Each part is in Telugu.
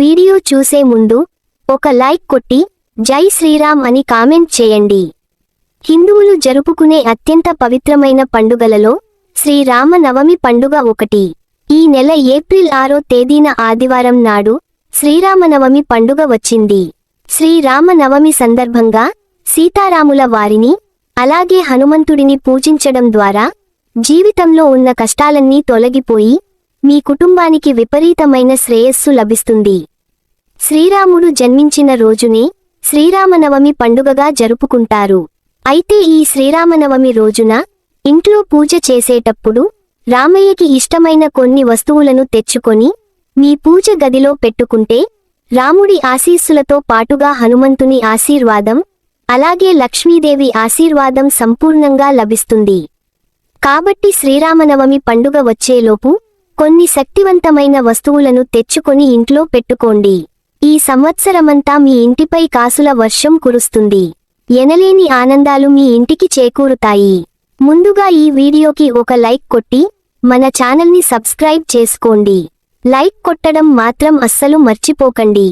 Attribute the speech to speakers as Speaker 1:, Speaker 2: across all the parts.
Speaker 1: వీడియో చూసే ముందు ఒక లైక్ కొట్టి జై శ్రీరామ్ అని కామెంట్ చేయండి. హిందువులు జరుపుకునే అత్యంత పవిత్రమైన పండుగలలో శ్రీరామ నవమి పండుగ ఒకటి. ఈ నెల ఏప్రిల్ ఆరో తేదీన ఆదివారం నాడు శ్రీరామనవమి పండుగ వచ్చింది. శ్రీరామ నవమి సందర్భంగా సీతారాముల వారిని అలాగే హనుమంతుడిని పూజించడం ద్వారా జీవితంలో ఉన్న కష్టాలన్నీ తొలగిపోయి మీ కుటుంబానికి విపరీతమైన శ్రేయస్సు లభిస్తుంది. శ్రీరాముడు జన్మించిన రోజునే శ్రీరామనవమి పండుగగా జరుపుకుంటారు. అయితే ఈ శ్రీరామనవమి రోజున ఇంట్లో పూజ చేసేటప్పుడు రామయ్యకి ఇష్టమైన కొన్ని వస్తువులను తెచ్చుకొని మీ పూజ గదిలో పెట్టుకుంటే రాముడి ఆశీస్సులతో పాటుగా హనుమంతుని ఆశీర్వాదం అలాగే లక్ష్మీదేవి ఆశీర్వాదం సంపూర్ణంగా లభిస్తుంది. కాబట్టి శ్రీరామనవమి పండుగ వచ్చేలోపు కొన్ని శక్తివంతమైన వస్తువులను తెచ్చుకొని ఇంట్లో పెట్టుకోండి. ఈ సంవత్సరమంతా మీ ఇంటిపై కాసుల వర్షం కురుస్తుంది. ఎనలేని ఆనందాలు మీ ఇంటికి చేకూరుతాయి. ముందుగా ఈ వీడియోకి ఒక లైక్ కొట్టి మన ఛానల్ని సబ్స్క్రైబ్ చేసుకోండి. లైక్ కొట్టడం మాత్రం అస్సలు మర్చిపోకండి.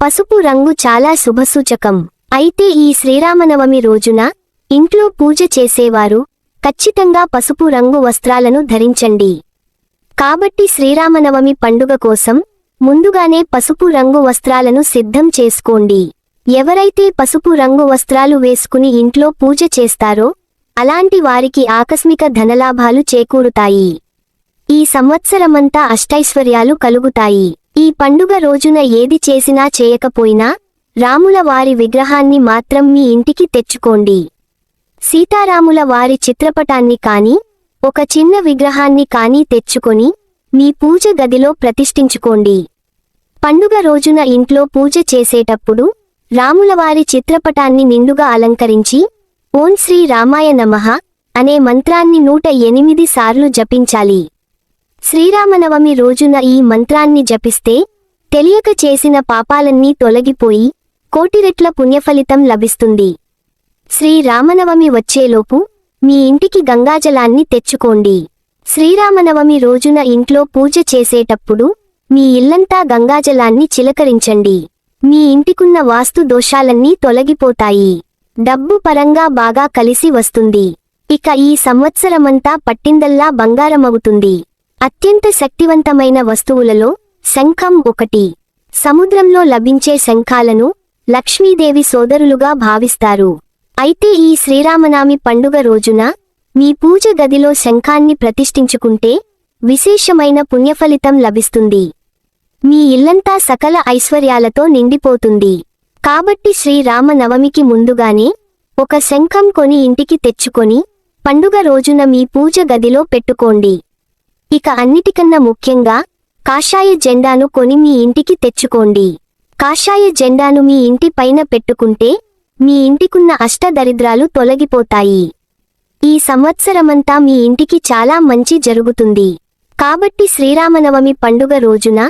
Speaker 1: పసుపు రంగు చాలా శుభసూచకం. అయితే ఈ శ్రీరామనవమి రోజున ఇంట్లో పూజ చేసేవారు ఖచ్చితంగా పసుపు రంగు వస్త్రాలను ధరించండి. కాబట్టి శ్రీరామనవమి పండుగ కోసం ముందుగానే పసుపు రంగు వస్త్రాలను సిద్ధం చేసుకోండి. ఎవరైతే పసుపు రంగు వస్త్రాలు వేసుకుని ఇంట్లో పూజ చేస్తారో అలాంటి వారికి ఆకస్మిక ధనలాభాలు చేకూరుతాయి. ఈ సంవత్సరమంతా అష్టైశ్వర్యాలు కలుగుతాయి. ఈ పండుగ రోజున ఏది చేసినా చేయకపోయినా రాముల వారి విగ్రహాన్ని మాత్రం మీ ఇంటికి తెచ్చుకోండి. సీతారాముల వారి చిత్రపటాన్ని కాని ఒక చిన్న విగ్రహాన్ని కానీ తెచ్చుకొని మీ పూజ గదిలో ప్రతిష్ఠించుకోండి. పండుగ రోజున ఇంట్లో పూజ చేసేటప్పుడు రాములవారి చిత్రపటాన్ని నిండుగా అలంకరించి ఓం శ్రీ రామాయ నమః అనే మంత్రాన్ని నూట ఎనిమిది సార్లు జపించాలి. శ్రీరామనవమి రోజున ఈ మంత్రాన్ని జపిస్తే తెలియక చేసిన పాపాలన్నీ తొలగిపోయి కోటిరెట్ల పుణ్యఫలితం లభిస్తుంది. శ్రీరామనవమి వచ్చేలోపు మీ ఇంటికి గంగాజలాన్ని తెచ్చుకోండి. శ్రీరామనవమి రోజున ఇంట్లో పూజ చేసేటప్పుడు మీ ఇల్లంతా గంగాజలాన్ని చిలకరించండి. మీ ఇంటికున్న వాస్తు దోషాలన్నీ తొలగిపోతాయి. డబ్బు పరంగా బాగా కలిసి వస్తుంది. ఇక ఈ సంవత్సరమంతా పట్టిందల్లా బంగారమవుతుంది. అత్యంత శక్తివంతమైన వస్తువులలో శంఖం ఒకటి. సముద్రంలో లభించే శంఖాలను లక్ష్మీదేవి సోదరులుగా భావిస్తారు. అయితే ఈ శ్రీరామనామి పండుగ రోజున మీ పూజ గదిలో శంఖాన్ని ప్రతిష్ఠించుకుంటే విశేషమైన పుణ్యఫలితం లభిస్తుంది. మీ ఇల్లంతా సకల ఐశ్వర్యాలతో నిండిపోతుంది. కాబట్టి శ్రీరామ నవమికి ముందుగానే ఒక శంఖం కొని ఇంటికి తెచ్చుకొని పండుగ రోజున మీ పూజ గదిలో పెట్టుకోండి. ఇక అన్నిటికన్నా ముఖ్యంగా కాషాయ జెండాను కొని మీ ఇంటికి తెచ్చుకోండి. కాషాయ జెండాను మీ ఇంటి పైన పెట్టుకుంటే మీ ఇంటికున్న అష్టదరిద్రాలు తొలగిపోతాయి. ఈ సంవత్సరమంతా మీ ఇంటికి చాలా మంచి జరుగుతుంది. కాబట్టి శ్రీరామనవమి పండుగ రోజున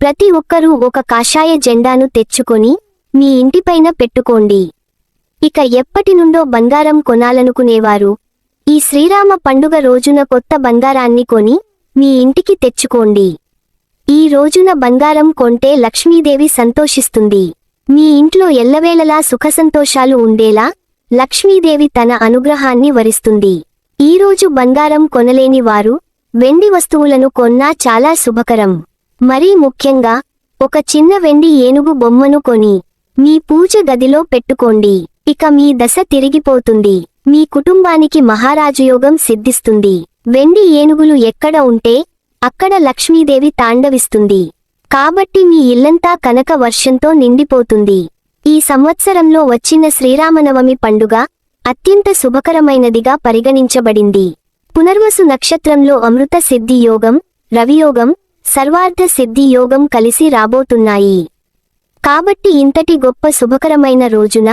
Speaker 1: ప్రతి ఒక్కరూ ఒక కాషాయ జెండాను తెచ్చుకొని మీ ఇంటిపైన పెట్టుకోండి. ఇక ఎప్పటి నుండో బంగారం కొనాలనుకునేవారు ఈ శ్రీరామ పండుగ రోజున కొత్త బంగారాన్ని కొని మీ ఇంటికి తెచ్చుకోండి. ఈ రోజున బంగారం కొంటే లక్ష్మీదేవి సంతోషిస్తుంది. మీ ఇంట్లో ఎల్లవేళలా సుఖసంతోషాలు ఉండేలా లక్ష్మీదేవి తన అనుగ్రహాన్ని వరిస్తుంది. ఈ రోజు బంగారం కొనలేని వారు వెండి వస్తువులను కొన్నా చాలా శుభకరం. మరీ ముఖ్యంగా ఒక చిన్న వెండి ఏనుగు బొమ్మను కొని మీ పూజ గదిలో పెట్టుకోండి. ఇక మీ దశ తిరిగిపోతుంది. మీ కుటుంబానికి మహారాజయోగం సిద్ధిస్తుంది. వెండి ఏనుగులు ఎక్కడ ఉంటే అక్కడ లక్ష్మీదేవి తాండవిస్తుంది. కాబట్టి మీ ఇల్లంతా కనక వర్షంతో నిండిపోతుంది. ఈ సంవత్సరంలో వచ్చిన శ్రీరామనవమి పండుగ అత్యంత శుభకరమైనదిగా పరిగణించబడింది. పునర్వసు నక్షత్రంలో అమృత సిద్ధి యోగం రవియోగం సర్వార్థ సిద్ధి యోగం కలిసి రాబోతున్నాయి. కాబట్టి ఇంతటి గొప్ప శుభకరమైన రోజున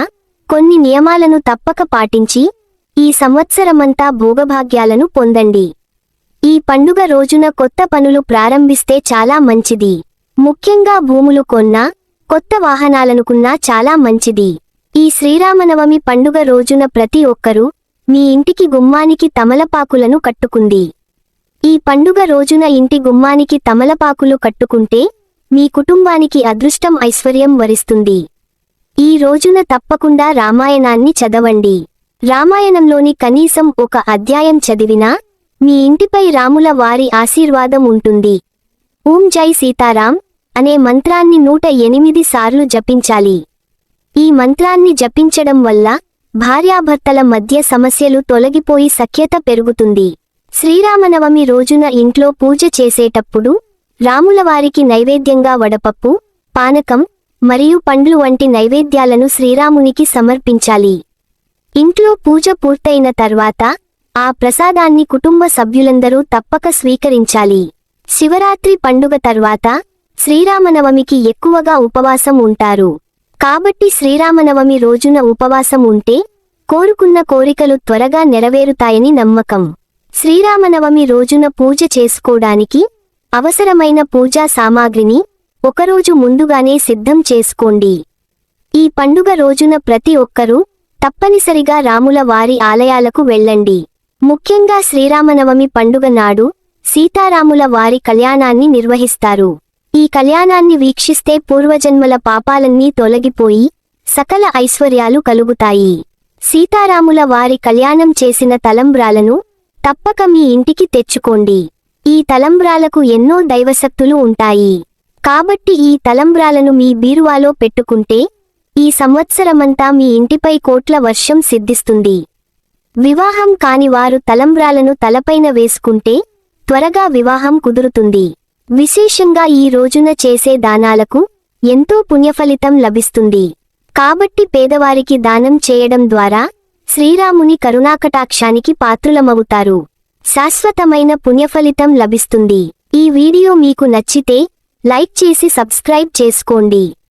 Speaker 1: కొన్ని నియమాలను తప్పక పాటించి ఈ సంవత్సరమంతా భోగభాగ్యాలను పొందండి. ఈ పండుగ రోజున కొత్త పనులు ప్రారంభిస్తే చాలా మంచిది. ముఖ్యంగా భూములు కొన్నా కొత్త వాహనాలనుకున్నా చాలా మంచిది. ఈ శ్రీరామనవమి పండుగ రోజున ప్రతి ఒక్కరూ మీ ఇంటికి గుమ్మానికి తమలపాకులను కట్టుకుంది. ఈ పండుగ రోజున ఇంటి గుమ్మానికి తమలపాకులు కట్టుకుంటే మీ కుటుంబానికి అదృష్టం ఐశ్వర్యం వరిస్తుంది. ఈ రోజున తప్పకుండా రామాయణాన్ని చదవండి. రామాయణంలోని కనీసం ఒక అధ్యాయం చదివినా మీ ఇంటిపై రాముల వారి ఆశీర్వాదం ఉంటుంది. ఓం జై సీతారాం. అనే మంత్రాన్ని నూట ఎనిమిది సార్లు జపించాలి. ఈ మంత్రాన్ని జపించడం వల్ల భార్యాభర్తల మధ్య సమస్యలు తొలగిపోయి సఖ్యత పెరుగుతుంది. శ్రీరామనవమి రోజున ఇంట్లో పూజ చేసేటప్పుడు రాములవారికి నైవేద్యంగా వడపప్పు పానకం మరియు పండ్లు వంటి నైవేద్యాలను శ్రీరామునికి సమర్పించాలి. ఇంట్లో పూజ పూర్తయిన తర్వాత ఆ ప్రసాదాన్ని కుటుంబ సభ్యులందరూ తప్పక స్వీకరించాలి. శివరాత్రి పండుగ తర్వాత శ్రీరామనవమికి ఎక్కువగా ఉపవాసం ఉంటారు. కాబట్టి శ్రీరామనవమి రోజున ఉపవాసం ఉంటే కోరుకున్న కోరికలు త్వరగా నెరవేరుతాయని నమ్మకం. శ్రీరామనవమి రోజున పూజ చేసుకోడానికి అవసరమైన పూజా సామాగ్రిని ఒకరోజు ముందుగానే సిద్ధం చేసుకోండి. ఈ పండుగ రోజున ప్రతి ఒక్కరూ తప్పనిసరిగా రాముల వారి ఆలయాలకు వెళ్ళండి. ముఖ్యంగా శ్రీరామనవమి పండుగ నాడు సీతారాముల వారి కళ్యాణాన్ని నిర్వహిస్తారు. ఈ కళ్యాణాన్ని వీక్షిస్తే పూర్వజన్మల పాపాలన్నీ తొలగిపోయి సకల ఐశ్వర్యాలు కలుగుతాయి. సీతారాముల వారి కళ్యాణం చేసిన తలంబ్రాలను తప్పక మీ ఇంటికి తెచ్చుకోండి. ఈ తలంబ్రాలకు ఎన్నో దైవశక్తులు ఉంటాయి. కాబట్టి ఈ తలంబ్రాలను మీ బీరువాలో పెట్టుకుంటే ఈ సంవత్సరమంతా మీ ఇంటిపై కోట్ల వర్షం సిద్ధిస్తుంది. వివాహం కాని వారు తలంబ్రాలను తలపైన వేసుకుంటే త్వరగా వివాహం కుదురుతుంది. విశేషంగా ఈ రోజున చేసే దానాలకు ఎంతో పుణ్యఫలితం లభిస్తుంది. కాబట్టి పేదవారికి దానం చేయడం ద్వారా శ్రీరాముని కరుణాకటాక్షానికి పాత్రులమవుతారు. శాశ్వతమైన పుణ్యఫలితం లభిస్తుంది. ఈ వీడియో మీకు నచ్చితే లైక్ చేసి సబ్స్క్రైబ్ చేసుకోండి.